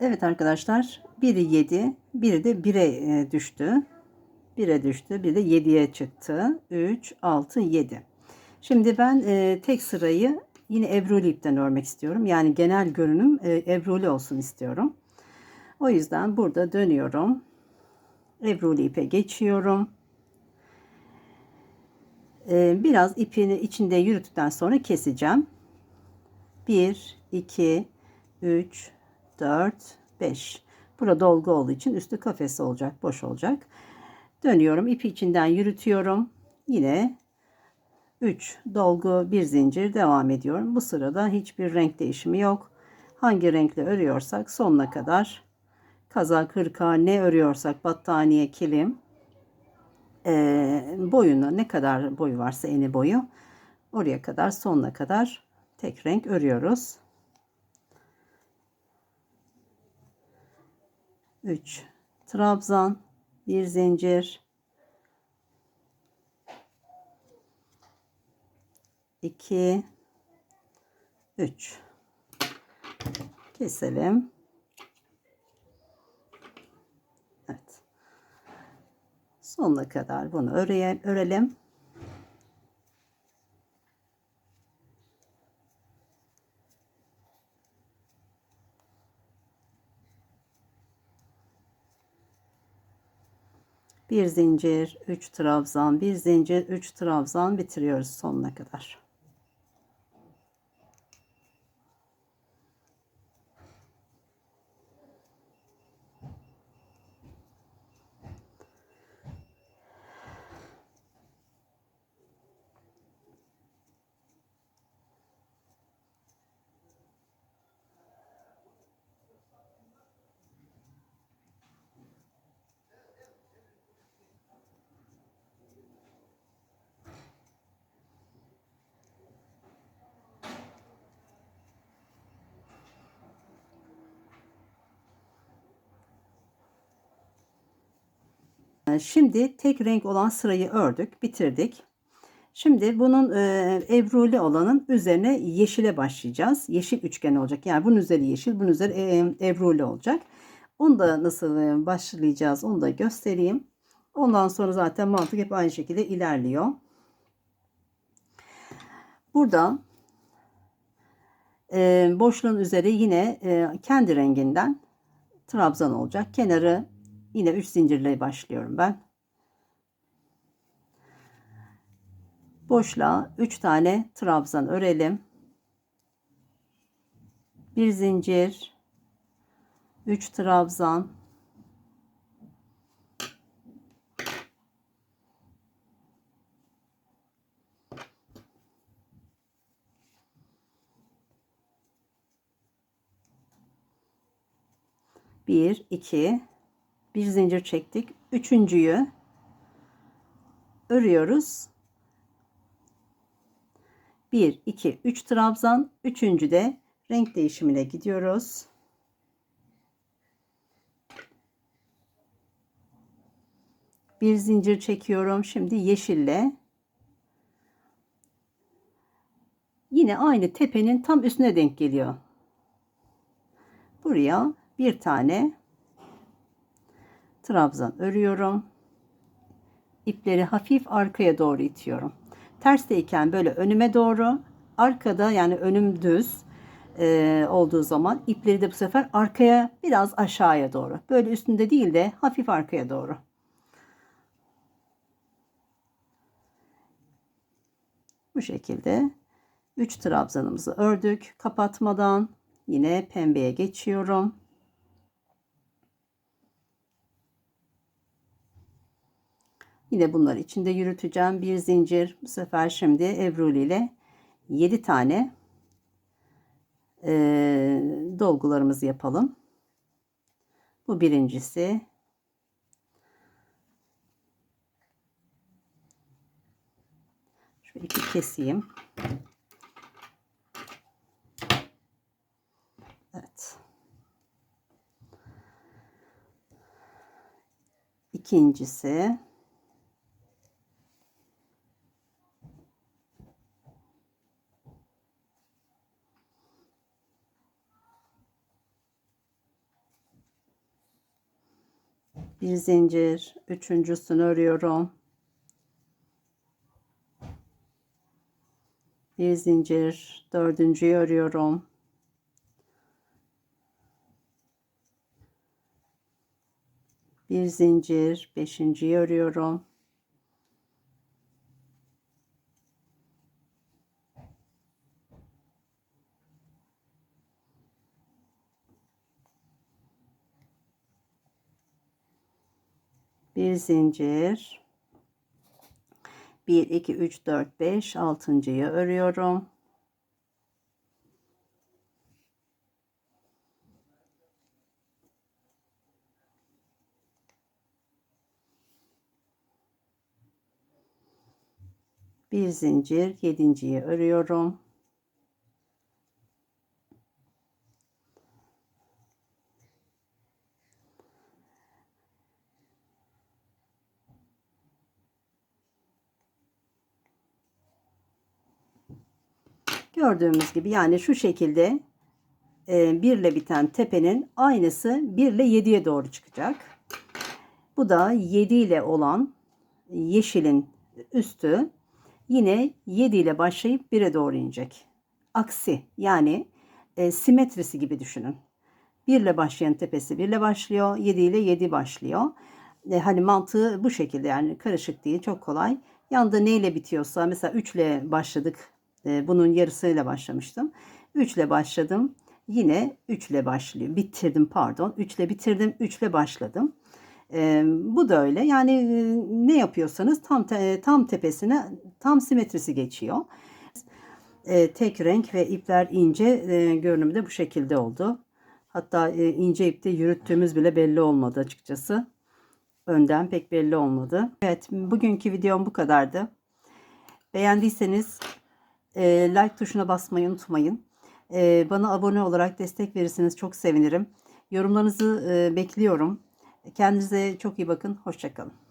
Evet arkadaşlar biri 7 biri de 1'e düştü. 1'e düştü bir de 7'ye çıktı. 3, 6, 7. Şimdi ben e, tek sırayı yine ebruli ipten örmek istiyorum. Yani genel görünüm e, ebruli olsun istiyorum. O yüzden burada dönüyorum. Ebruli ipe geçiyorum. E, biraz ipini içinde yürüttükten sonra keseceğim. 1, 2, 3, 4, 5. Burada dolgu olduğu için üstü kafesi olacak, boş olacak. Dönüyorum, ipi içinden yürütüyorum. Yine 3 dolgu, bir zincir devam ediyorum. Bu sırada hiçbir renk değişimi yok. Hangi renkle örüyorsak sonuna kadar kazak, hırka ne örüyorsak battaniye, kilim e, boyunu ne kadar boyu varsa eni boyu oraya kadar sonuna kadar tek renk örüyoruz. 3 trabzan bir zincir. 2 3 keselim. Evet. Sonuna kadar bunu öreye, örelim bir zincir, 3 trabzan, bir zincir, 3 trabzan bitiriyoruz sonuna kadar. Şimdi tek renk olan sırayı ördük, bitirdik. Şimdi bunun e, ebruli olanın üzerine yeşile başlayacağız. Yeşil üçgen olacak. Yani bunun üzeri yeşil, bunun üzeri e, ebruli olacak. Onu da nasıl e, başlayacağız onu da göstereyim. Ondan sonra zaten mantık hep aynı şekilde ilerliyor. Burada e, boşluğun üzeri yine e, kendi renginden trabzan olacak. Kenarı Yine 3 zincirle başlıyorum ben. Boşluğa 3 tane trabzan örelim. Bir zincir, 3 trabzan, bir, iki, bir zincir çektik. Üçüncüyü örüyoruz. 1, 2, 3 trabzan. Üçüncü de renk değişimine gidiyoruz. Bir zincir çekiyorum. Şimdi yeşille. Yine aynı tepenin tam üstüne denk geliyor. Buraya bir tane trabzan örüyorum. İpleri hafif arkaya doğru itiyorum. Tersteyken böyle önüme doğru, arkada yani önüm düz e, olduğu zaman ipleri de bu sefer arkaya biraz aşağıya doğru. Böyle üstünde değil de hafif arkaya doğru. Bu şekilde 3 trabzanımızı ördük. Kapatmadan yine pembeye geçiyorum. Yine bunları içinde yürüteceğim. Bir zincir. Bu sefer şimdi Ebruli ile 7 tane e, dolgularımızı yapalım. Bu birincisi. Şöyle iki keseyim. Evet. İkincisi. Bir zincir. Üçüncüsünü örüyorum. Bir zincir. Dördüncüyü örüyorum. Bir zincir. Beşinciyi örüyorum. Bir zincir. 1 2 3 4 5 altıncıyı örüyorum. Bir zincir yedinciyi örüyorum Gördüğümüz gibi yani şu şekilde e, 1 ile biten tepenin aynısı 1 ile 7'ye doğru çıkacak. Bu da 7 ile olan yeşilin üstü yine 7 ile başlayıp 1'e doğru inecek. Aksi yani e, simetrisi gibi düşünün. 1 ile başlayan tepesi 1 ile başlıyor. 7 ile 7 başlıyor. E, hani mantığı bu şekilde yani karışık değil çok kolay. Yanda ne ile bitiyorsa mesela 3 ile başladık ee, bunun yarısıyla başlamıştım. 3 ile başladım. Yine 3 ile başlıyor. Bitirdim pardon. 3 ile bitirdim. 3 ile başladım. Ee, bu da öyle. Yani e, ne yapıyorsanız tam tam tepesine tam simetrisi geçiyor. Ee, tek renk ve ipler ince e, görünümü de bu şekilde oldu. Hatta e, ince ipte yürüttüğümüz bile belli olmadı açıkçası. Önden pek belli olmadı. Evet bugünkü videom bu kadardı. Beğendiyseniz e, like tuşuna basmayı unutmayın. E, bana abone olarak destek verirseniz çok sevinirim. Yorumlarınızı e, bekliyorum. Kendinize çok iyi bakın. Hoşçakalın.